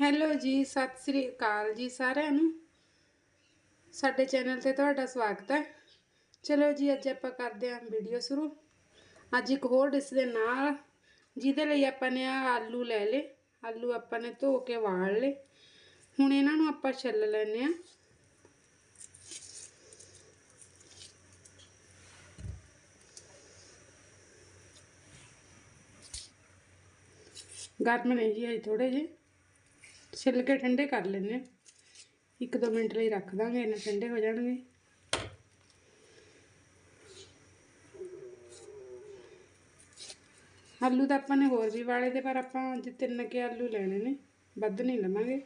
Hello ਜੀ, ਸਤਿ ਸ੍ਰੀ ਅਕਾਲ ਜੀ ਸਾਰਿਆਂ ਨੂੰ। ਸਾਡੇ ਚੈਨਲ ਤੇ ਤੁਹਾਡਾ ਸਵਾਗਤ ਹੈ। ਚਲੋ ਜੀ, ਅੱਜ ਆਪਾਂ ਕਰਦੇ ਹਾਂ ਵੀਡੀਓ ਸ਼ੁਰੂ। ਅੱਜ ਇੱਕ ਹੋਰ ਡਿਸ਼ ਦੇ ਨਾਲ ਜਿਹਦੇ ਲਈ ਆਪਾਂ ਨੇ ਆਲੂ ਲੈ ਲਏ। ਆਲੂ ਆਪਾਂ ਨੇ ਧੋ ਕੇ ਵਾਲ ਲਏ। ਹੁਣ ਇਹਨਾਂ ਨੂੰ ਆਪਾਂ ਛਿੱਲ ਲੈਣੇ ਆ ਗਰਮ ਨੇ ਜੀ ਅਜੇ ਥੋੜੇ ਜਿਹੇ। ਛਿੱਲ ਕੇ ਠੰਡੇ ਕਰ ਲੈਣੇ ਆ ਇੱਕ ਦੋ ਮਿੰਟ ਲਈ ਰੱਖ ਦਾਂਗੇ ਇਹਨਾਂ ਠੰਡੇ ਹੋ ਜਾਣਗੇ। ਆਲੂ ਤਾਂ ਆਪਾਂ ਨੇ ਹੋਰ ਵੀ ਵਾਲੇ ਤੇ ਪਰ ਆਪਾਂ ਅੱਜ ਤਿੰਨ ਕੇ ਆਲੂ ਲੈਣੇ ਨੇ, ਵੱਧ ਨਹੀਂ ਲਵਾਂਗੇ।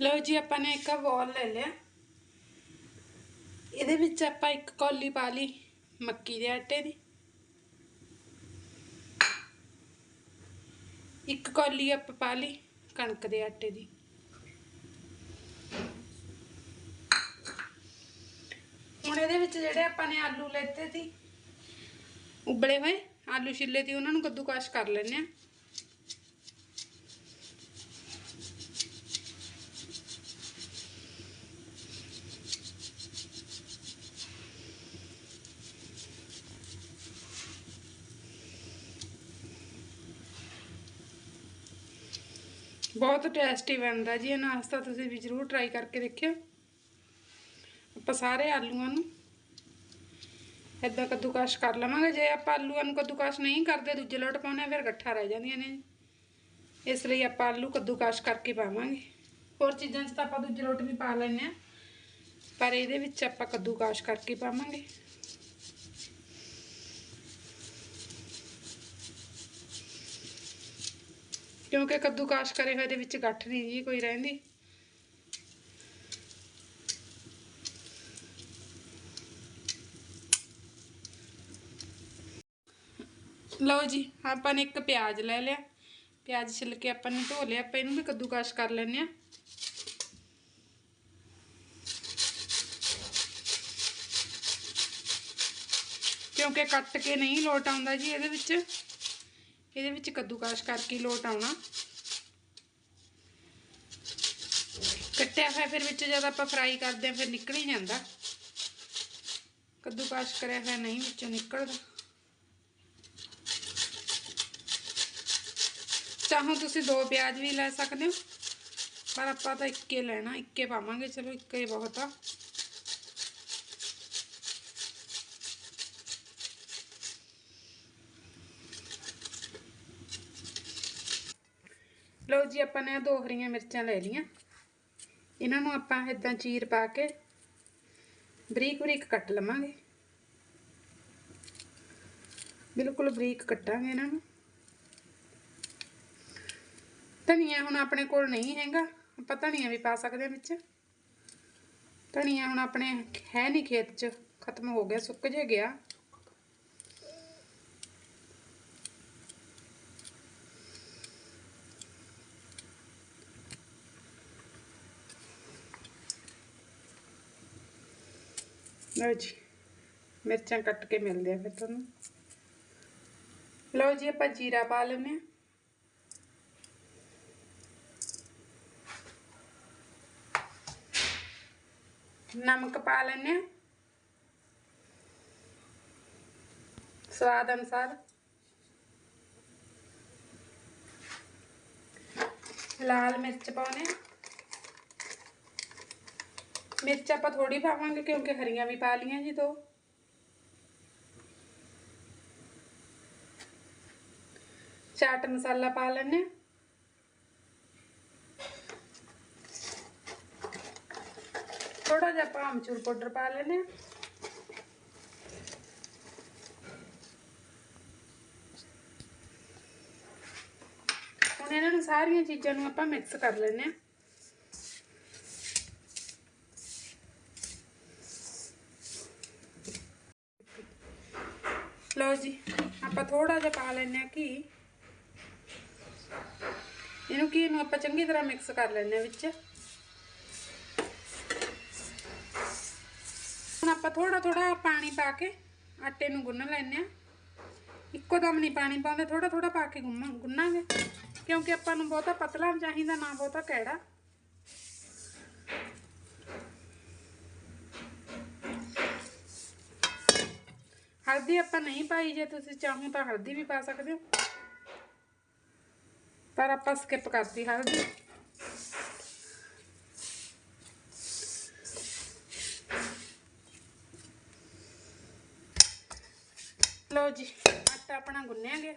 ਲਓ ਜੀ, ਆਪਾਂ ਨੇ ਇੱਕ ਬੋਲ ਲੈ ਲਿਆ। ਇਹਦੇ ਵਿੱਚ ਆਪਾਂ ਇੱਕ ਕੌਲੀ ਪਾ ਲਈ, ਮੱਕੀ ਦੇ ਆਟੇ ਦੀ। ਇੱਕ ਕੌਲੀ ਆਪਾਂ ਪਾ ਲਈ, ਕਣਕ ਦੇ ਆਟੇ ਦੀ। ਹੁਣ ਇਹਦੇ ਵਿੱਚ ਜਿਹੜੇ ਆਪਾਂ ਨੇ ਆਲੂ ਲੈਤੇ ਸੀ, ਉਬਲੇ ਹੋਏ, ਆਲੂ ਛਿੱਲੇ ਸੀ ਉਹਨਾਂ ਨੂੰ ਕੱਦੂਕਾਸ਼ ਕਰ ਲੈਣੇ ਆ ਬਹੁਤ ਟੇਸਟੀ ਬਣਦਾ ਜੀ, ਇਹ ਨਾਸ਼ਤਾ ਤੁਸੀਂ ਵੀ ਜ਼ਰੂਰ ਟਰਾਈ ਕਰਕੇ ਦੇਖਿਓ। ਆਪਾਂ ਸਾਰੇ ਆਲੂਆਂ ਨੂੰ ਇਦਾਂ ਕੱਦੂਕਾਸ਼ ਕਰ ਲਵਾਂਗੇ, ਜੇ ਆਪਾਂ ਆਲੂਆਂ ਨੂੰ ਕੱਦੂਕਾਸ਼ ਨਹੀਂ ਕਰਦੇ, ਦੂਜੇ ਲੋਟ ਪਾਉਣੇ ਫਿਰ ਗੱਠਾ ਰਹਿ ਜਾਂਦੀਆਂ ਨੇ। ਇਸ ਲਈ ਆਪਾਂ ਆਲੂ ਕੱਦੂਕਾਸ਼ ਕਰਕੇ ਪਾਵਾਂਗੇ। ਹੋਰ ਚੀਜ਼ਾਂ 'ਚ ਤਾਂ ਆਪਾਂ ਦੂਜੇ ਲੋਟ ਵੀ ਪਾ ਲੈਂਦੇ ਆ ਪਰ ਇਹਦੇ ਵਿੱਚ ਆਪਾਂ ਕੱਦੂਕਾਸ਼ ਕਰਕੇ ਪਾਵਾਂਗੇ। ਕਿਉਂਕਿ ਕੱਦੂਕਾਸ਼ ਕਰੇ ਹੋਏ ਦੇ ਵਿੱਚ ਗੱਠ ਨਹੀਂ ਜੀ, ਕੋਈ ਰਹਿੰਦੀ। ਲਓ ਜੀ, ਆਪਾਂ ਨੇ ਇੱਕ ਪਿਆਜ਼ ਲੈ ਲਿਆ। ਪਿਆਜ਼ ਛਿੱਲ ਕੇ ਆਪਾਂ ਨੇ ਧੋ ਲਿਆ, ਆਪਾਂ ਇਹਨੂੰ ਵੀ ਕੱਦੂਕਾਸ਼ ਕਰ ਲੈਣੇ ਆ ਕਿਉਂਕਿ ਕੱਟ ਕੇ ਨਹੀਂ ਲੋਟ ਆਉਂਦਾ ਜੀ ਇਹਦੇ ਵਿੱਚ। ਇਹਦੇ ਵਿੱਚ ਕੱਦੂਕਾਸ਼ ਕਰਕੇ ਲੋਟ ਆਉਣਾ। ਕੱਟਿਆ ਹੋਇਆ ਫਿਰ ਵਿੱਚ ਜਦ ਆਪਾਂ ਫਰਾਈ ਕਰਦੇ ਆ ਫਿਰ ਨਿਕਲ ਹੀ ਜਾਂਦਾ। ਕੱਦੂਕਾਸ਼ ਕਰਿਆ ਹੋਇਆ ਨਹੀਂ, ਵਿੱਚੋਂ ਨਿਕਲਦਾ। ਚਾਹੋ ਤੁਸੀਂ ਦੋ ਪਿਆਜ਼ ਵੀ ਲੈ ਸਕਦੇ ਹੋ, ਪਰ ਆਪਾਂ ਤਾਂ ਇੱਕੇ ਲੈਣਾ, ਇੱਕੇ ਪਾਵਾਂਗੇ। ਚਲੋ, ਇੱਕੇ ਹੀ ਬਹੁਤ ਆ। ਲਓ ਜੀ ਆਪਾਂ ਨੇ ਦੋ ਹਰੀਆਂ ਮਿਰਚਾਂ ਲੈ ਲਈਆਂ। ਇਹਨਾਂ ਨੂੰ ਆਪਾਂ ਇਦਾਂ ਚੀਰ ਪਾ ਕੇ ਬਰੀਕ ਬਰੀਕ ਕੱਟ ਲਵਾਂਗੇ। ਬਿਲਕੁਲ ਬਰੀਕ ਕੱਟਾਂਗੇ ਇਹਨਾਂ ਨੂੰ। ਧਨੀਆ ਹੁਣ ਆਪਣੇ ਕੋਲ ਨਹੀਂ ਹੈਗਾ। ਆਪਾਂ ਧਨੀਆ ਵੀ ਪਾ ਸਕਦੇ ਹਾਂ ਵਿੱਚ। ਧਨੀਆ ਹੁਣ ਆਪਣੇ ਹੈ ਨਹੀਂ ਖੇਤ 'ਚ। ਖਤਮ ਹੋ ਗਿਆ, ਸੁੱਕ ਜੇ ਗਿਆ। ਲਓ ਜੀ, ਮਿਰਚਾਂ ਕੱਟ ਕੇ ਮਿਲਦੇ ਆ ਫਿਰ ਤੁਹਾਨੂੰ। ਲਓ ਜੀ, ਆਪਾਂ ਜੀਰਾ ਪਾ ਲੈਂਦੇ ਆ। ਨਮਕ ਪਾ ਲੈਂਦੇ ਆ। ਸਵਾਦ ਅਨੁਸਾਰ। ਲਾਲ ਮਿਰਚ ਪਾਉਣੇ ਆ। ਮਿਰਚ ਆਪਾਂ ਥੋੜੀ ਪਾਵਾਂਗੇ ਕਿਉਂਕਿ ਹਰੀਆਂ ਵੀ ਪਾ ਲੀਆਂ ਜੀ ਦੋ ਚਾਟ ਮਸਾਲਾ ਪਾ ਲੈਣੇ ਥੋੜਾ ਜਿਹਾ ਆਪਾਂ ਅਮਚੂਰ ਪਾਊਡਰ ਪਾ ਲੈਣੇ ਹੁਣ ਇਹਨਾਂ ਨੂੰ ਸਾਰੀਆਂ ਚੀਜ਼ਾਂ ਨੂੰ ਆਪਾਂ ਮਿਕਸ ਕਰ ਲੈਣੇ ਆ ਲਓ ਜੀ, ਆਪਾਂ ਥੋੜਾ ਜਿਹਾ ਪਾ ਲੈਣੇ ਆ ਘੀ। ਇਹਨੂੰ ਘੀ ਨੂੰ ਆਪਾਂ ਚੰਗੀ ਤਰ੍ਹਾਂ ਮਿਕਸ ਕਰ ਲੈਣੇ ਆ ਵਿੱਚ। ਹੁਣ ਆਪਾਂ ਥੋੜਾ ਥੋੜਾ ਪਾਣੀ ਪਾ ਕੇ ਆਟੇ ਨੂੰ ਗੁੰਨ ਲੈਣੇ ਆ ਇੱਕੋ ਦਮ ਨਹੀਂ ਪਾਣੀ ਪਾਉਂਦੇ ਥੋੜਾ ਥੋੜਾ ਪਾ ਕੇ ਗੁੰਮਾ ਗੁੰਨਾਂਗੇ। ਕਿਉਂਕਿ ਆਪਾਂ ਨੂੰ ਬਹੁਤਾ ਪਤਲਾ ਚਾਹੀਦਾ, ਨਾ ਬਹੁਤਾ ਕਿਹੜਾ ਹਲਦੀ ਆਪਾਂ ਨਹੀਂ ਪਾਈ, ਜੇ ਤੁਸੀਂ ਚਾਹੋ ਤਾਂ ਹਲਦੀ ਵੀ ਪਾ ਸਕਦੇ ਹੋ। ਪਰ ਆਪਾਂ ਸਕਿਪ ਕਰਤੀ ਹਲਦੀ। ਲਓ ਜੀ, ਆਟਾ ਆਪਣਾ ਗੁੰਨਿਆ ਗਿਆ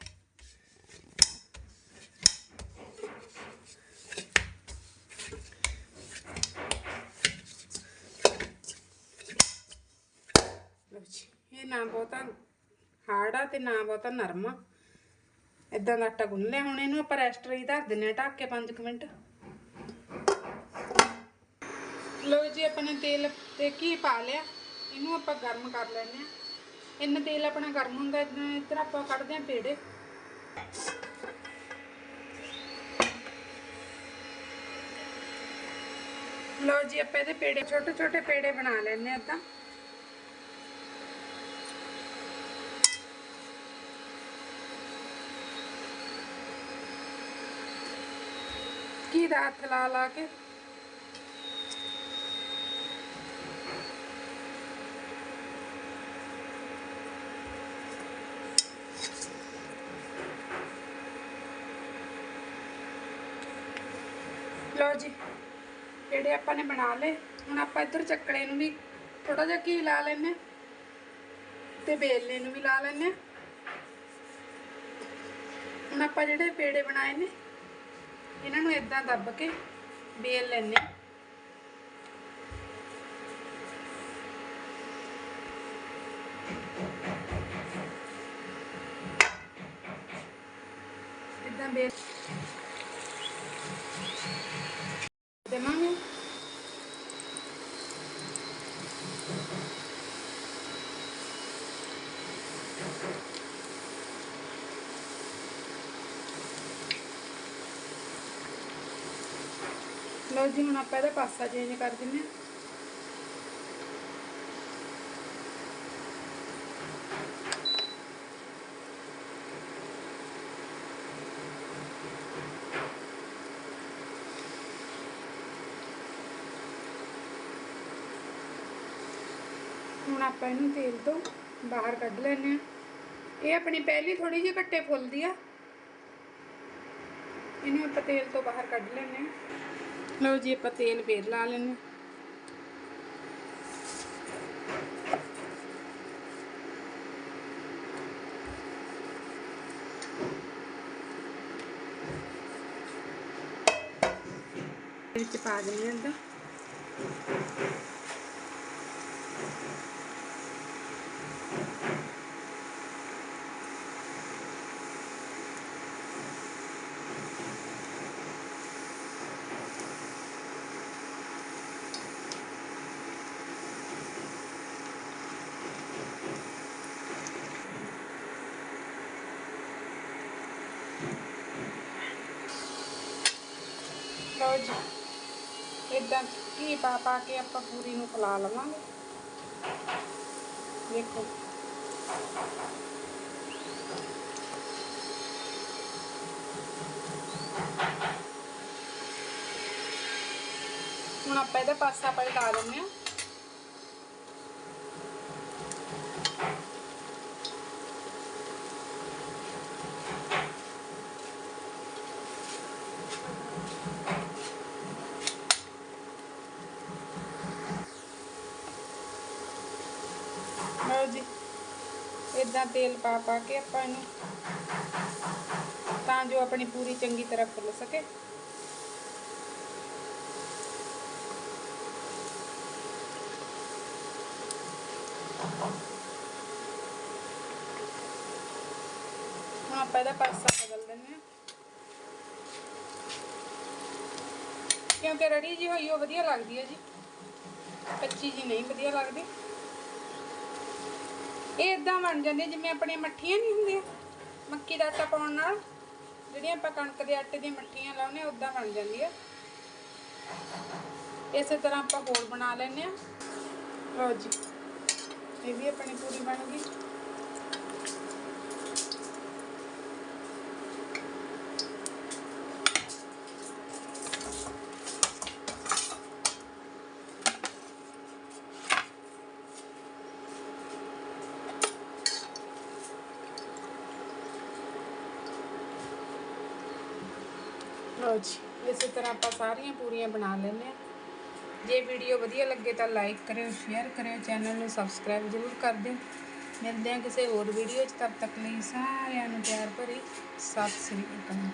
ਲਓ ਜੀ ਇਹ ਨਾ ਬਹੁਤਾ ਹਾਰਡ ਆ ਤੇ ਨਾ ਬਹੁਤਾ ਨਰਮ ਆ। ਇਦਾਂ ਦਾ ਆਟਾ ਗੁੰਨ ਲਿਆ, ਹੁਣ ਇਹਨੂੰ ਆਪਾਂ ਰੈਸਟਰ ਹੀ ਧਰ ਦਿੰਨੇ ਆ ਢੱਕ ਕੇ 5 ਮਿੰਟ। ਲਓ ਜੀ, ਆਪਾਂ ਤੇਲ ਤੇ ਘੀ ਪਾ ਲਿਆ, ਇਹਨੂੰ ਆਪਾਂ ਗਰਮ ਕਰ ਲੈਣੇ ਆ ਇੰਨਾ ਤੇਲ ਆਪਣਾ ਗਰਮ ਹੁੰਦਾ ਇਦਾਂ ਇੱਧਰ ਆਪਾਂ ਕੱਢਦੇ ਆ ਪੇੜੇ। ਲਓ ਜੀ, ਆਪਾਂ ਇਹਦੇ ਪੇੜੇ ਛੋਟੇ ਛੋਟੇ ਪੇੜੇ ਬਣਾ ਲੈਣੇ ਆ ਇਦਾਂ ਦਾ ਹੱਥ ਲਾ ਲਾ ਕੇ। ਲਓ ਜੀ, ਜਿਹੜੇ ਆਪਾਂ ਨੇ ਬਣਾ ਲਏ, ਹੁਣ ਆਪਾਂ ਇੱਧਰ ਚੱਕਲੇ ਨੂੰ ਵੀ ਥੋੜਾ ਜਿਹਾ ਘੀ ਲਾ ਲੈਨੇ ਤੇ ਬੇਲਣੇ ਨੂੰ ਵੀ ਲਾ ਲੈਨੇ ਹੁਣ ਆਪਾਂ ਜਿਹੜੇ ਪੇੜੇ ਬਣਾਏ ਨੇ ਇਹਨਾਂ ਨੂੰ ਇਦਾਂ ਦੱਬ ਕੇ ਬੇਲ ਲੈਨੇ ਇਦਾਂ ਬੇਲ ਲਓ ਜੀ, ਹੁਣ ਆਪਾਂ ਇਹਦਾ ਪਾਸਾ ਚੇਂਜ ਕਰ ਦਿੰਨੇ ਹਾਂ। ਹੁਣ ਆਪਾਂ ਇਹਨੂੰ ਤੇਲ ਤੋਂ ਬਾਹਰ ਕੱਢ ਲੈਨੇ ਆ ਇਹ ਆਪਣੀ ਪਹਿਲੀ ਥੋੜੀ ਜਿਹੀ ਘੱਟੇ ਫੁੱਲਦੀ ਆ। ਇਹਨੂੰ ਆਪਾਂ ਤੇਲ ਤੋਂ ਬਾਹਰ ਕੱਢ ਲੈਨੇ ਆ ਲਓ ਜੀ ਆਪਾਂ ਤੇਲ ਫੇਰ ਲਾ ਲੈਨੇ ਵਿੱਚ ਪਾ ਦਿੰਦੇ ਹਾਂ ਲਓ ਜੀ ਇਦਾਂ ਘੀ ਪਾ ਪਾ ਕੇ ਆਪਾਂ ਪੂਰੀ ਨੂੰ ਫਲਾ ਲਵਾਂਗੇ। ਦੇਖੋ। ਹੁਣ ਆਪਾਂ ਇਹਦਾ ਪਾਸਾ ਪਲਟਾ ਦਿੰਦੇ ਹਾਂ ਲਓ ਜੀ ਇਦਾਂ ਤੇਲ ਪਾ ਪਾ ਕੇ ਆਪਾਂ ਇਹਨੂੰ ਤਾਂ ਜੋ ਆਪਣੀ ਪੂਰੀ ਚੰਗੀ ਤਰ੍ਹਾਂ ਫੁੱਲ ਸਕੇ। ਹੁਣ ਆਪਾਂ ਇਹਦਾ ਪਾਸਾ ਬਦਲ ਦਿੰਦੇ ਹਾਂ। ਕਿਉਂਕਿ ਰੜੀ ਜੀ ਹੋਈ ਉਹ ਵਧੀਆ ਲੱਗਦੀ ਹੈ ਜੀ। ਕੱਚੀ ਜੀ ਨਹੀਂ ਵਧੀਆ ਲੱਗਦੀ। ਇਹ ਇਦਾਂ ਬਣ ਜਾਂਦੇ ਜਿਵੇਂ ਆਪਣੀਆਂ ਮੱਠੀਆਂ ਨਹੀਂ ਹੁੰਦੀਆਂ, ਮੱਕੀ ਦਾ ਆਟਾ ਪਾਉਣ ਨਾਲ, ਜਿਹੜੀਆਂ ਆਪਾਂ ਕਣਕ ਦੇ ਆਟੇ ਦੀਆਂ ਮੱਠੀਆਂ ਲਾਉਂਦੇ ਉਦਾਂ ਬਣ ਜਾਂਦੀ ਆ। ਇਸੇ ਤਰ੍ਹਾਂ ਆਪਾਂ ਹੋਰ ਬਣਾ ਲੈਨੇ ਆ। ਲਓ ਜੀ, ਇਹ ਵੀ ਆਪਣੀ ਪੂਰੀ ਬਣ ਗਈ। ਲਓ ਜੀ, ਇਸੇ ਤਰ੍ਹਾਂ ਆਪਾਂ ਸਾਰੀਆਂ ਪੂਰੀਆਂ ਬਣਾ ਲੈਂਦੇ ਹਾਂ। ਜੇ ਵੀਡੀਓ ਵਧੀਆ ਲੱਗੇ ਤਾਂ ਲਾਈਕ ਕਰਿਓ ਸ਼ੇਅਰ ਕਰਿਓ ਚੈਨਲ ਨੂੰ ਸਬਸਕ੍ਰਾਈਬ ਜ਼ਰੂਰ ਕਰ ਦਿਓ। ਮਿਲਦੇ ਹਾਂ ਕਿਸੇ ਹੋਰ ਵੀਡੀਓ 'ਚ, ਤਦ ਤੱਕ ਲਈ ਸਾਰਿਆਂ ਨੂੰ ਪਿਆਰ ਭਰੀ, ਸਤਿ ਸ੍ਰੀ ਅਕਾਲ।